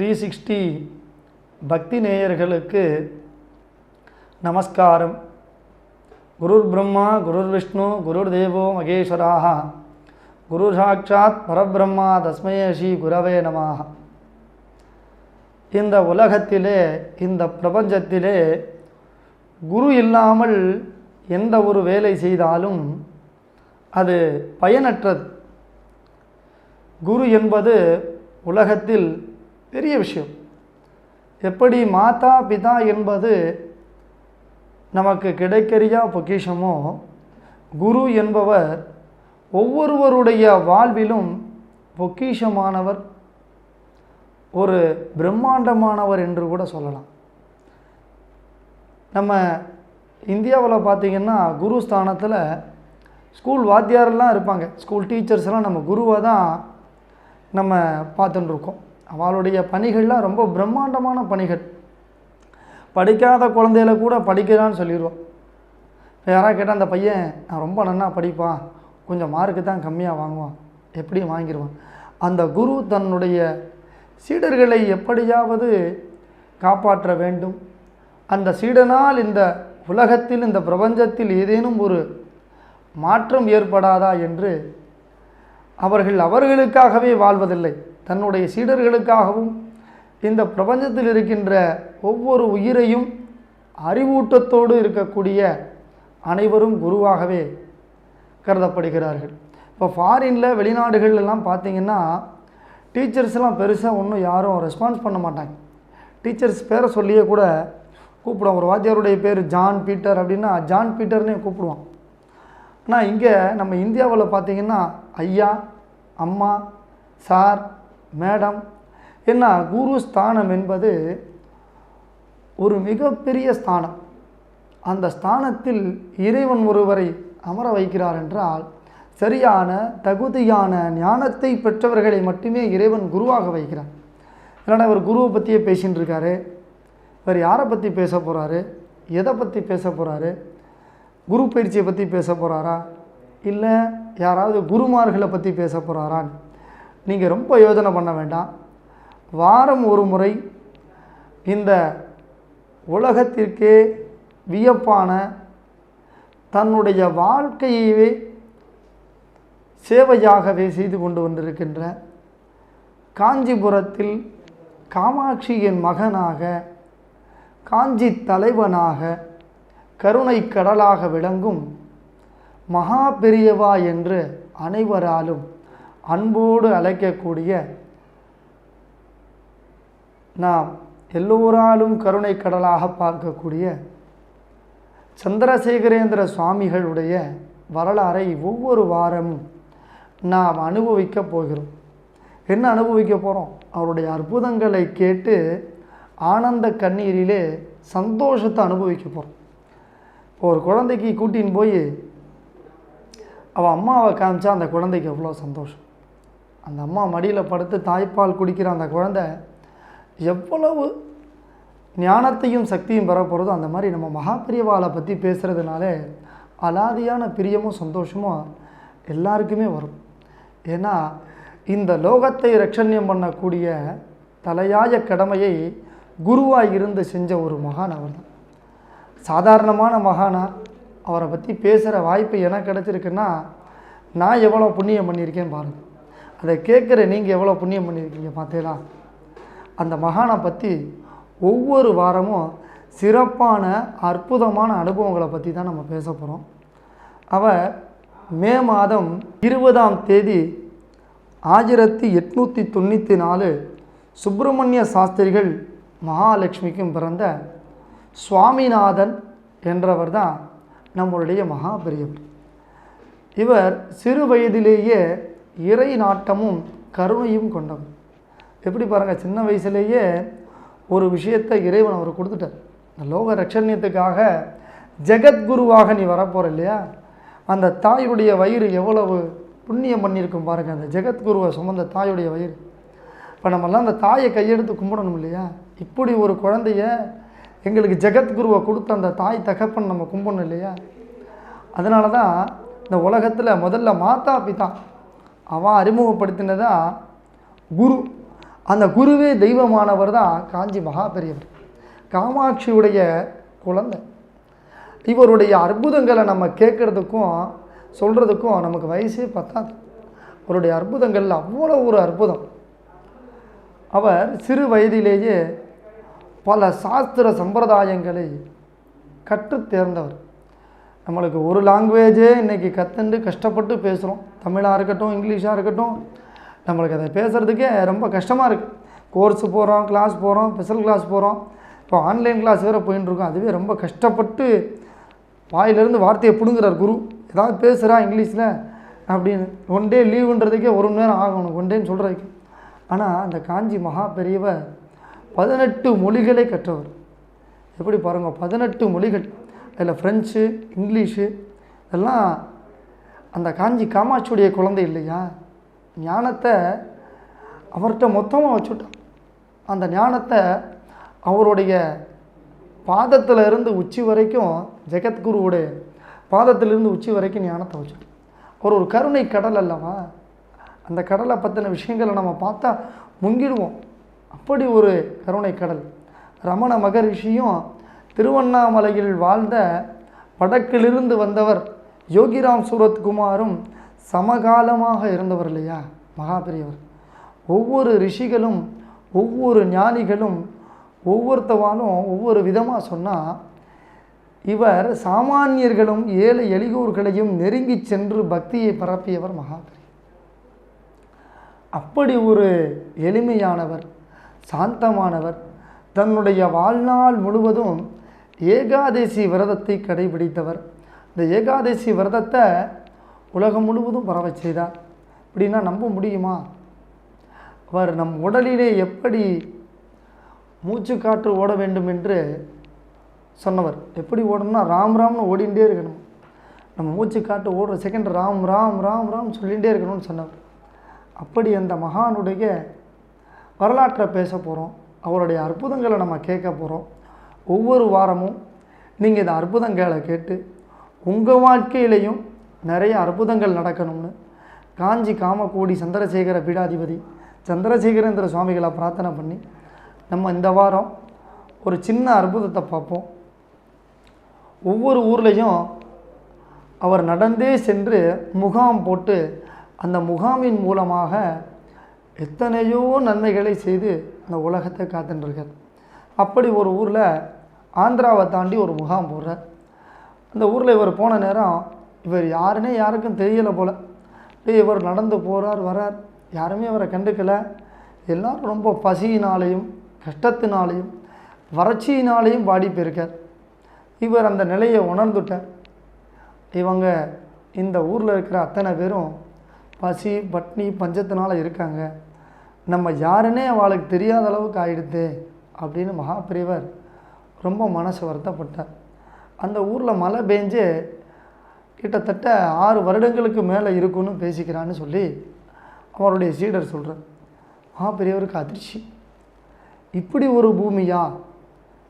Three sixty பக்தி நேயர்களுக்கு நமஸ்காரம். குருர் பிரம்மா குருர் விஷ்ணு குருர் தேவோ மகேஸ்வராக. குரு சாட்சாத் பரபிரம்மா தஸ்மயே குரவே நமாக. இந்த உலகத்திலே இந்த பிரபஞ்சத்திலே குரு இல்லாமல் எந்த ஒரு வேலை செய்தாலும் அது பயனற்றது. குரு என்பது உலகத்தில் பெரிய விஷயம். எப்படி மாதா பிதா என்பது நமக்கு கிடைக்கறியா பொக்கிஷமோ குரு என்பவர் ஒவ்வொருவருடைய வாழ்விலும் பொக்கிஷமானவர் ஒரு பிரம்மாண்டமானவர் என்று கூட சொல்லலாம். நம்ம இந்தியாவில் பார்த்திங்கன்னா குரு ஸ்தானத்தில் ஸ்கூல் வாத்தியாரெல்லாம் இருப்பாங்க. ஸ்கூல் டீச்சர்ஸ் எல்லாம் நம்ம குருவை தான் நம்ம பார்த்துட்டுருக்கோம். அவளுடைய பணிகள்லாம் ரொம்ப பிரம்மாண்டமான பணிகள். படிக்காத குழந்தையில கூட படிக்கிறான்னு சொல்லிடுவான் இப்போ யாராவது கேட்டால் அந்த பையன் நான் ரொம்ப நன்னா படிப்பான். கொஞ்சம் மார்க்கு தான் கம்மியாக வாங்குவான். எப்படியும் வாங்கிடுவான் அந்த குரு தன்னுடைய சீடர்களை எப்படியாவது காப்பாற்ற வேண்டும். அந்த சீடனால் இந்த உலகத்தில் இந்த பிரபஞ்சத்தில் ஏதேனும் ஒரு மாற்றம் ஏற்படாதா என்று அவர்கள் அவர்களுக்காகவே வாழ்வதில்லை. தன்னுடைய சீடர்களுக்காகவும் இந்த பிரபஞ்சத்தில் இருக்கின்ற ஒவ்வொரு உயிரையும் அறிவூட்டத்தோடு இருக்கக்கூடிய அனைவரும் குருவாகவே கருதப்படுகிறார்கள். இப்போ ஃபாரினில் வெளிநாடுகள்லாம் பார்த்திங்கன்னா பார்த்தீங்கன்னா டீச்சர்ஸ்லாம் பெருசாக ஒன்றும் யாரும் ரெஸ்பான்ஸ் பண்ண மாட்டாங்க. டீச்சர்ஸ் பேரை சொல்லியே கூட கூப்பிடுவோம் ஒரு வாத்தியாருடைய பேர் ஜான் பீட்டர் அப்படின்னா ஜான் பீட்டர்னே கூப்பிடுவான். ஆனால் இங்கே நம்ம இந்தியாவில் பார்த்தீங்கன்னா ஐயா அம்மா சார் மேடம் என்ன குரு ஸ்தானம் என்பது ஒரு மிகப்பெரிய ஸ்தானம். அந்த ஸ்தானத்தில் இறைவன் ஒருவரை அமர வைக்கிறார் என்றால் சரியான தகுதியான ஞானத்தை பெற்றவர்களை மட்டுமே இறைவன் குருவாக வைக்கிறார். இல்லைனா இவர் குருவை பற்றியே பேசின்னு இருக்காரு? இவர் யாரை பற்றி பேச போகிறாரு எதை பற்றி பேச போகிறாரு குரு பயிற்சியை பற்றி பேச போகிறாரா இல்லை யாராவது குருமார்களை பற்றி பேச போகிறாரான்னு நீங்கள் ரொம்ப யோசனை பண்ண வேண்டாம். வாரம் ஒரு முறை இந்த உலகத்திற்கே வியப்பான தன்னுடைய வாழ்க்கையவே சேவையாகவே செய்து கொண்டு வந்திருக்கின்ற காஞ்சிபுரத்தில் காமாட்சியின் மகனாக காஞ்சி தலைவனாக கருணை கடலாக விளங்கும் மகா பெரியவா என்று அனைவராலும் அன்போடு அழைக்கக்கூடிய நாம் எல்லோராலும் கருணை கடலாக பார்க்கக்கூடிய சந்திரசேகரேந்திர சுவாமிகளுடைய வரலாறை ஒவ்வொரு வாரமும் நாம் அனுபவிக்க போகிறோம். என்ன அனுபவிக்க போகிறோம் அவருடைய அற்புதங்களை கேட்டு ஆனந்த கண்ணீரிலே சந்தோஷத்தை அனுபவிக்க போகிறோம் இப்போ ஒரு குழந்தைக்கு கூட்டின்னு போய் அவள் அம்மாவை காமிச்சா அந்த குழந்தைக்கு எவ்வளோ சந்தோஷம்? அந்த அம்மா மடியில் படுத்து தாய்ப்பால் குடிக்கிற அந்த குழந்தை எவ்வளவு ஞானத்தையும் சக்தியும் பெற போகிறதோ அந்த மாதிரி நம்ம மகாபிரியவாளை பற்றி பேசுகிறதுனாலே அலாதியான பிரியமும் சந்தோஷமும் எல்லாருக்குமே வரும். ஏன்னா இந்த லோகத்தை ரட்சண்யம் பண்ணக்கூடிய தலையாய கடமையை குருவாக இருந்து செஞ்ச ஒரு மகான் அவர் தான் சாதாரணமான மகானா அவரை பற்றி பேசுகிற வாய்ப்பு எனக்கு கிடச்சிருக்குன்னா நான் எவ்வளோ புண்ணியம் பண்ணியிருக்கேன் பாருங்கள் அதை கேட்குற நீங்கள் எவ்வளோ புண்ணியம் பண்ணியிருக்கீங்க பார்த்தீங்களா? அந்த மகானை பற்றி ஒவ்வொரு வாரமும் சிறப்பான அற்புதமான அனுபவங்களை பற்றி தான் நம்ம பேச போகிறோம் அவர் மே மாதம் இருபதாம் தேதி ஆயிரத்தி எட்நூற்றி தொண்ணூற்றி நாலு சுப்பிரமணிய சாஸ்திரிகள் மகாலட்சுமிக்கும் பிறந்த சுவாமிநாதன் என்றவர் தான் நம்மளுடைய மகா பெரியவர் இவர் சிறு வயதிலேயே இறை நாட்டமும் கருணையும் கொண்டவர் எப்படி பாருங்கள் சின்ன வயசுலேயே ஒரு விஷயத்தை இறைவன் அவர் கொடுத்துட்டார். இந்த லோக ரட்சணியத்துக்காக ஜெகத்குருவாக நீ வரப்போகிற இல்லையா? அந்த தாயுடைய வயிறு எவ்வளவு புண்ணியம் பண்ணியிருக்கும் பாருங்கள் அந்த ஜெகத்குருவை சுமந்த தாயுடைய வயிறு. இப்போ நம்மெல்லாம் அந்த தாயை கையெடுத்து கும்பிடணும் இல்லையா? இப்படி ஒரு குழந்தைய எங்களுக்கு ஜெகத்குருவை கொடுத்த அந்த தாய் தகப்பன் நம்ம கும்பிடணும் இல்லையா? அதனால தான் இந்த உலகத்தில் முதல்ல மாதா பிதா அவன் அறிமுகப்படுத்தினதா குரு. அந்த குருவே தெய்வமானவர் தான் காஞ்சி மகா பெரியவர் காமாட்சியுடைய குழந்தை. இவருடைய அற்புதங்களை நம்ம கேட்குறதுக்கும் சொல்கிறதுக்கும் நமக்கு வயசே பத்தாது. அவருடைய அற்புதங்கள் அவ்வளோ ஒரு அற்புதம். அவர் சிறு வயதிலேயே பல சாஸ்திர சம்பிரதாயங்களை கற்றுத் தேர்ந்தவர். நம்மளுக்கு ஒரு லாங்குவேஜே இன்றைக்கி கற்றுண்டு கஷ்டப்பட்டு பேசுகிறோம் தமிழாக இருக்கட்டும் இங்கிலீஷாக இருக்கட்டும் நம்மளுக்கு அதை பேசுகிறதுக்கே ரொம்ப கஷ்டமாக இருக்குது கோர்ஸ் போகிறோம் கிளாஸ் போகிறோம் ஸ்பெஷல் கிளாஸ் போகிறோம் இப்போ ஆன்லைன் கிளாஸ் வேறு போயின்னு இருக்கோம். அதுவே ரொம்ப கஷ்டப்பட்டு வாயிலிருந்து வார்த்தையை பிடுங்குறார் குரு. ஏதாவது பேசுகிறா இங்கிலீஷில் அப்படின்னு. ஒன் டே லீவுன்றதுக்கே ஒரு மணி நேரம் ஆகும் ஒன் டேன்னு சொல்கிறதுக்கு ஆனால் அந்த காஞ்சி மகா பெரியவர் பதினெட்டு மொழிகளை கற்றவர். எப்படி பாருங்கள் பதினெட்டு மொழிகள். அதில் ஃப்ரெஞ்சு இங்கிலீஷு இதெல்லாம் அந்த காஞ்சி காமாட்சியுடைய குழந்தை இல்லையா? ஞானத்தை அவர்கிட்ட மொத்தமாக வச்சுட்டான். அந்த ஞானத்தை அவருடைய பாதத்தில் இருந்து உச்சி வரைக்கும் ஜெகத்குருவோடைய பாதத்திலிருந்து உச்சி வரைக்கும் ஞானத்தை வச்சுட்டான். அவர் ஒரு கருணை கடல் அல்லவா? அந்த கடலை பற்றின விஷயங்களை நம்ம பார்த்தா முங்கிடுவோம். அப்படி ஒரு கருணை கடல். ரமண மகரிஷியும் திருவண்ணாமலையில் வாழ்ந்த வடக்கிலிருந்து வந்தவர் யோகிராம் சூரத்குமாரும் சமகாலமாக இருந்தவர் இல்லையா? மகாபெரியவர் ஒவ்வொரு ரிஷிகளும் ஒவ்வொரு ஞானிகளும் ஒவ்வொருத்தவாலும் ஒவ்வொரு விதமாக சொன்னால் இவர் சாமானியர்களும் ஏழை எளியோர்களையும் நெருங்கி சென்று பக்தியை பரப்பியவர் மகாபெரி அப்படி ஒரு எளிமையானவர் சாந்தமானவர் தன்னுடைய வாழ்நாள் முழுவதும் ஏகாதசி விரதத்தை கடைபிடித்தவர். இந்த ஏகாதசி விரதத்தை உலகம் முழுவதும் பரவச் செய்தார். இப்படின்னா நம்ப முடியுமா? அவர் நம் உடலிலே எப்படி மூச்சு காற்று ஓட வேண்டும் என்று சொன்னவர். எப்படி ஓடணும்னா ராம் ராம்னு ஓடிண்டே இருக்கணும். நம்ம மூச்சு காற்று ஓடுற செகண்ட் ராம் ராம் ராம் ராம் சொல்லிகிட்டே இருக்கணும்னு சொன்னவர். அப்படி அந்த மகானுடைய வரலாற்றை பேச போகிறோம் அவருடைய அற்புதங்களை நம்ம கேட்க போகிறோம் ஒவ்வொரு வாரமும் நீங்கள் இந்த அற்புதங்களை கேட்டு உங்கள் வாழ்க்கையிலையும் நிறைய அற்புதங்கள் நடக்கணும்னு காஞ்சி காமக்கோடி சந்திரசேகர பீடாதிபதி சந்திரசேகரேந்திர சுவாமிகளை பிரார்த்தனை பண்ணி நம்ம இந்த வாரம் ஒரு சின்ன அற்புதத்தை பார்ப்போம். ஒவ்வொரு ஊர்லேயும் அவர் நடந்தே சென்று முகாம் போட்டு அந்த முகாமின் மூலமாக எத்தனையோ நன்மைகளை செய்து அந்த உலகத்தை காத்துட்டுருக்கார் அப்படி ஒரு ஊரில் ஆந்திராவை தாண்டி ஒரு முகாம் போடுறார். அந்த ஊரில் இவர் போன நேரம் இவர் யாருன்னே யாருக்கும் தெரியலை போல். அப்படியே இவர் நடந்து போகிறார் வரார். யாருமே அவரை கண்டுக்கலை. எல்லாரும் ரொம்ப பசியினாலேயும் கஷ்டத்தினாலேயும் வறட்சியினாலேயும் பாடி போயிருக்கார். இவர் அந்த நிலையை உணர்ந்துட்டார். இவங்க இந்த ஊரில் இருக்கிற அத்தனை பேரும் பசி பட்னி பஞ்சத்தினால இருக்காங்க. நம்ம யாருன்னே அவளுக்கு தெரியாத அளவுக்கு ஆயிடுது. அப்படின்னு மகாபிரிவர் ரொம்ப மனசு வருத்தப்பட்டார். அந்த ஊரில் மழை பெஞ்சு கிட்டத்தட்ட ஆறு வருடங்களுக்கு மேலே இருக்குன்னு பேசிக்கிறான்னு சொல்லி அவருடைய சீடர் சொல்கிறார் மகாபெரியவருக்கு அதிர்ச்சி. இப்படி ஒரு பூமியா?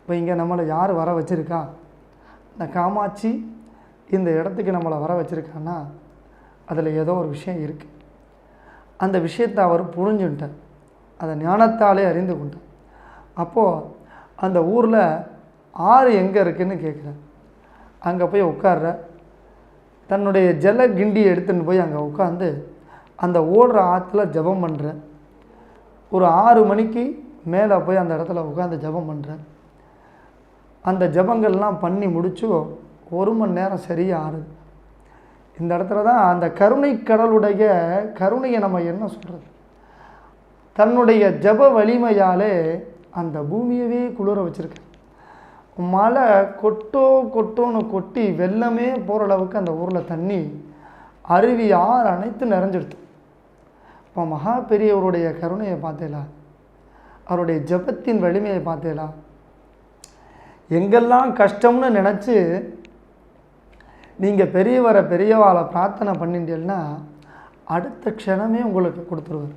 இப்போ இங்கே நம்மளை யார் வர வச்சுருக்கா? இந்த காமாட்சி இந்த இடத்துக்கு நம்மளை வர வச்சுருக்கான்னா அதில் ஏதோ ஒரு விஷயம் இருக்குது அந்த விஷயத்தை அவர் புரிஞ்சுட்டார் அதை ஞானத்தாலே அறிந்து கொண்டார். அப்போது அந்த ஊரில் ஆறு எங்கே இருக்குன்னு கேட்குறேன் அங்கே போய் உட்கார்ற தன்னுடைய ஜல கிண்டியை எடுத்துன்னு போய் அங்கே உட்காந்து அந்த ஓடுற ஆற்றுல ஜெபம் பண்ணுறேன் ஒரு ஆறு மணிக்கு மேலே போய் அந்த இடத்துல உட்காந்து ஜெபம் பண்ணுறேன் அந்த ஜெபங்கள்லாம் பண்ணி முடிச்சு ஒரு மணி நேரம் சரியாக ஆறுது. இந்த இடத்துல தான் அந்த கருணை கடலுடைய கருணையை நம்ம என்ன சொல்கிறது தன்னுடைய ஜப வலிமையாலே அந்த பூமியவே குளிர வச்சுருக்கேன். மழை கொட்டோ கொட்டோன்னு கொட்டி வெள்ளமே போகிற அளவுக்கு அந்த ஊரில் தண்ணி அருவி ஆறு அனைத்து நிறைஞ்சிடுது இப்போ மகா பெரியவருடைய கருணையை பார்த்தேலா? அவருடைய ஜபத்தின் வலிமையை பார்த்தேலா? எங்கெல்லாம் கஷ்டம்னு நினச்சி நீங்கள் பெரியவரை பெரியவாளை பிரார்த்தனை பண்ணிட்டீங்கன்னா அடுத்த க்ஷணமே உங்களுக்கு கொடுத்துருவார்.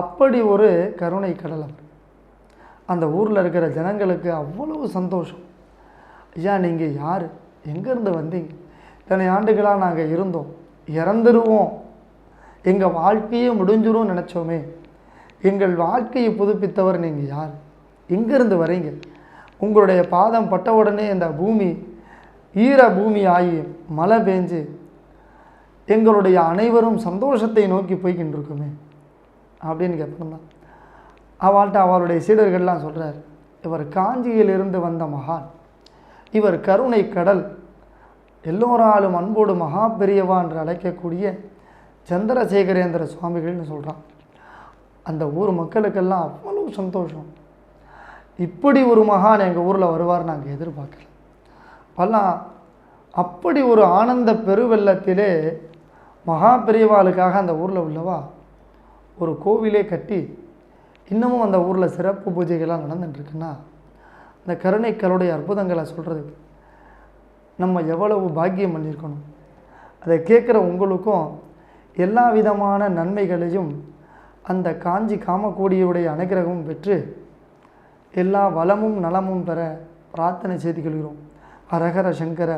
அப்படி ஒரு கருணை கடல் அவர். அந்த ஊரில் இருக்கிற ஜனங்களுக்கு அவ்வளவு சந்தோஷம். ஐயா நீங்கள் யார்? எங்கேருந்து வந்தீங்க? இத்தனை ஆண்டுகளாக நாங்கள் இருந்தோம். இறந்துருவோம். எங்கள் வாழ்க்கையே முடிஞ்சிரும் நினச்சோமே. எங்கள் வாழ்க்கையை புதுப்பித்தவர் நீங்கள் யார்? எங்கேருந்து வரீங்க? உங்களுடைய பாதம் பட்ட உடனே இந்த பூமி ஈர பூமி ஆகி மழை பெஞ்சு எங்களுடைய அனைவரும் சந்தோஷத்தை நோக்கி போய்கின்றிருக்குமே அப்படின்னு கேட்பந்தான் அவள்கிட்ட அவளுடைய சீடர்கள்லாம் சொல்கிறார் இவர் காஞ்சியிலிருந்து வந்த மகான். இவர் கருணை கடல். எல்லோராலும் அன்போடு மகா பெரியவா என்று அழைக்கக்கூடிய சந்திரசேகரேந்திர சுவாமிகள்னு சொல்கிறான் அந்த ஊர் மக்களுக்கெல்லாம் அவ்வளவு சந்தோஷம். இப்படி ஒரு மகான் எங்கள் ஊரில் வருவார் நாங்கள் எதிர்பார்க்கல. பல்லாம் அப்படி ஒரு ஆனந்த பெருவெள்ளத்திலே மகா பெரியவாளுக்காக அந்த ஊரில் உள்ளவா ஒரு கோவிலே கட்டி இன்னமும் அந்த ஊரில் சிறப்பு பூஜைகள்லாம் நடந்துட்டுருக்குன்னா அந்த கருணைக்கலுடைய அற்புதங்களை சொல்கிறது நம்ம எவ்வளவு பாக்கியம் பண்ணியிருக்கணும். அதை கேட்குற உங்களுக்கும் எல்லா விதமான நன்மைகளையும் அந்த காஞ்சி காமக்கோடியுடைய அனுகிரகமும் பெற்று எல்லா வளமும் நலமும் பெற பிரார்த்தனை செய்து கொள்கிறோம். ஹரஹர சங்கர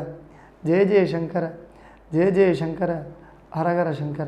ஜெய ஜெய சங்கர ஜெய ஜெய சங்கர ஹரஹர சங்கர.